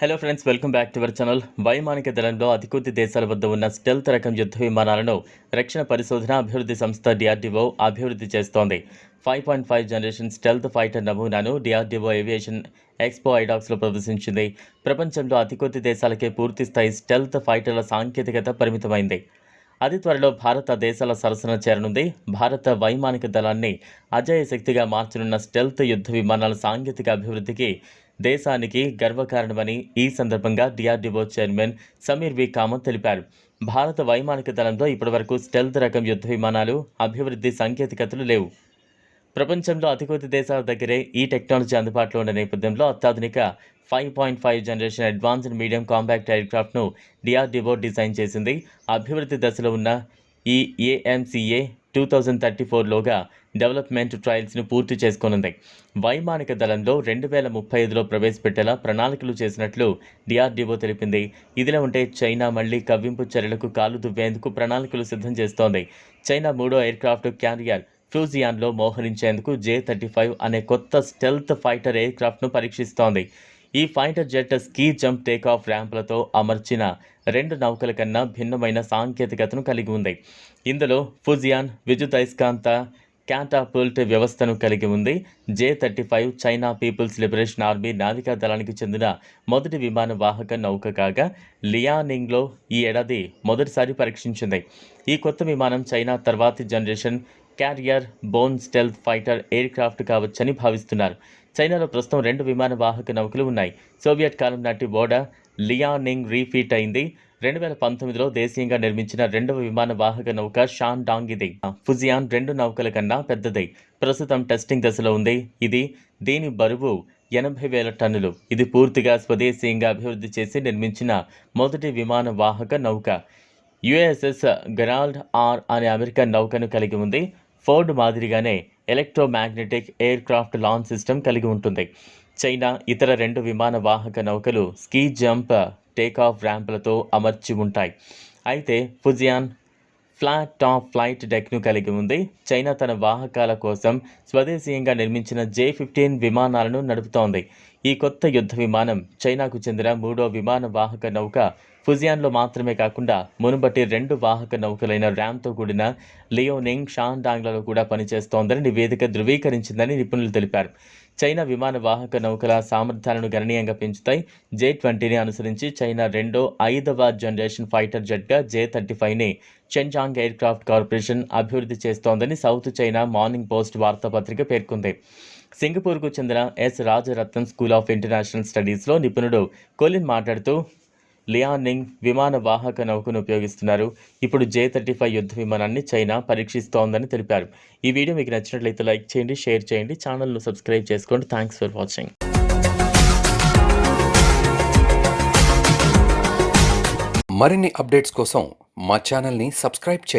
Hello friends welcome back to our channel వైమానిక దళంలో అతి కొద్ది దేశాల వద్ద ఉన్న స్టెల్త్ రకం యుద్ధ విమానాలను రక్షణ పరిశోధన అభివృద్ధి సంస్థ డిఆర్డీఓ అభివృద్ధి చేస్తోంది. Five point five generation stealth fighter నమూనాను డిఆర్డీఓ ఏవియేషన్ ఎక్స్పో ఐడాక్స్లో ప్రదర్శించింది. ప్రపంచంలో అతి కొద్ది దేశాలకే పూర్తి స్థాయి స్టెల్త్ ఫైటర్ల సాంకేతికత పరిమితమైంది. అతి త్వరలో భారత దేశాల సరసన చేరనుంది. భారత వైమానిక దళాన్ని అజయ శక్తిగా మార్చనున్న స్టెల్త్ యుద్ధ విమానాల సాంకేతిక అభివృద్ధికి దేశానికి గర్వకారణమని ఈ సందర్భంగా DRDO chairman Sameer V. Kamat తెలిపారు. భారత వైమానిక దళంలో ఇప్పటివరకు స్టెల్త్ రకం యుద్ధ విమానాలు అభివృద్ధి సాంకేతికతలు లేవు. ప్రపంచంలో అతి కొద్ది దేశాల దగ్గరే ఈ టెక్నాలజీ అందుబాటులో ఉన్న నేపథ్యంలో అత్యాధునిక five point five generation advanced medium compact ఎయిర్క్రాఫ్ట్ను DRDO design చేసింది. అభివృద్ధి దశలో ఉన్న ఈ ఏఎంసీఏ టూ థౌజండ్ థర్టీ ఫోర్లోగా డెవలప్మెంట్ ట్రయల్స్ను పూర్తి చేసుకోనుంది. వైమానిక దళంలో రెండు వేల ముప్పై ఐదులో ప్రవేశపెట్టేలా ప్రణాళికలు చేసినట్లు డిఆర్డీఓ తెలిపింది. ఇదిలా ఉంటే చైనా మళ్ళీ కవ్వింపు చర్యలకు కాలు దువ్వేందుకు ప్రణాళికలు సిద్ధం చేస్తోంది. చైనా మూడో ఎయిర్క్రాఫ్ట్ క్యారియర్ ఫ్యూజియాన్లో మోహరించేందుకు జే థర్టీ ఫైవ్ అనే కొత్త స్టెల్త్ ఫైటర్ ఎయిర్క్రాఫ్ట్ను పరీక్షిస్తోంది. ఈ fighter jet ski jump takeoff ర్యాంపులతో అమర్చిన రెండు నౌకల కన్నా భిన్నమైన సాంకేతికతను కలిగి ఉంది. ఇందులో ఫుజియాన్ విద్యుత్ అయస్కాంత క్యాటాపుల్ట్ వ్యవస్థను కలిగి ఉంది. J thirty five China People's Liberation Army నావికా దళానికి చెందిన మొదటి విమాన వాహక నౌక కాగా లియానింగ్లో ఈ ఏడాది మొదటిసారి పరీక్షించింది. ఈ కొత్త విమానం చైనా తర్వాతి generation carrier borne stealth fighter aircraft కావచ్చని భావిస్తున్నారు. చైనాలో ప్రస్తుతం రెండు విమాన వాహక నౌకలు ఉన్నాయి. సోవియట్ కాలం నాటి ఓడా లియానింగ్ రీఫీట్ అయింది. రెండు వేల పంతొమ్మిదిలో దేశీయంగా నిర్మించిన రెండవ విమాన వాహక నౌక షాన్ డాంగ్ ఇది. ఫుజియాన్ రెండు నౌకల కన్నా పెద్దది. ప్రస్తుతం టెస్టింగ్ దశలో ఉంది. ఇది దీని బరువు ఎనభై వేల టన్నులు. ఇది పూర్తిగా స్వదేశీయంగా అభివృద్ధి చేసి నిర్మించిన మొదటి విమాన వాహక నౌక. యుఎస్ఎస్ గెరాల్డ్ ఆర్ అనే అమెరికన్ నౌకను కలిగి ఉంది. ఫోర్డ్ మాదిరిగానే electromagnetic aircraft launch system కలిగి ఉంటుంది. చైనా ఇతర రెండు విమాన వాహక నౌకలు స్కీ జంప్ టేకాఫ్ ర్యాంపులతో అమర్చి ఉంటాయి. అయితే ఫుజియాన్ ఫ్లాట్ టాప్ ఫ్లైట్ డెక్ను కలిగి ఉంది. చైనా తన వాహకాల కోసం స్వదేశీయంగా నిర్మించిన జే ఫిఫ్టీన్ విమానాలను నడుపుతోంది. ఈ కొత్త యుద్ధ విమానం చైనాకు చెందిన మూడో విమాన వాహక నౌక ఫుజియాన్లో మాత్రమే కాకుండా మునుబట్టి రెండు వాహక నౌకలైన ర్యామ్తో కూడిన లియోనింగ్ షాన్డాంగ్లలో కూడా పనిచేస్తోందని నివేదిక ధృవీకరించిందని నిపుణులు తెలిపారు. చైనా విమాన వాహక నౌకల సామర్థ్యాలను గణనీయంగా పెంచుతాయి. జే ట్వంటీని అనుసరించి చైనా రెండో ఐదవ జనరేషన్ ఫైటర్ జెట్గా జే థర్టీ ఫైవ్ని చెంజాంగ్ ఎయిర్ క్రాఫ్ట్ కార్పొరేషన్ అభివృద్ధి చేస్తోందని సౌత్ చైనా మార్నింగ్ పోస్ట్ వార్తాపత్రిక పేర్కొంది. సింగపూర్కు చెందిన S Rajaratnam school of international స్టడీస్లో నిపుణుడు కొలిన్ మాట్లాడుతూ లియానింగ్ విమాన వాహక నౌకను ఉపయోగిస్తున్నారు. ఇప్పుడు జే థర్టీ ఫైవ్ యుద్ధ విమానాన్ని చైనా పరీక్షిస్తోందని తెలిపారు. ఈ వీడియో మీకు నచ్చినట్లయితే లైక్ చేయండి షేర్ చేయండి ఛానల్ను సబ్స్క్రైబ్ చేసుకోండి. థ్యాంక్స్ ఫర్ వాచింగ్ మరిన్ని అప్డేట్స్ కోసం మా ఛానల్ని సబ్స్క్రైబ్ చేయండి.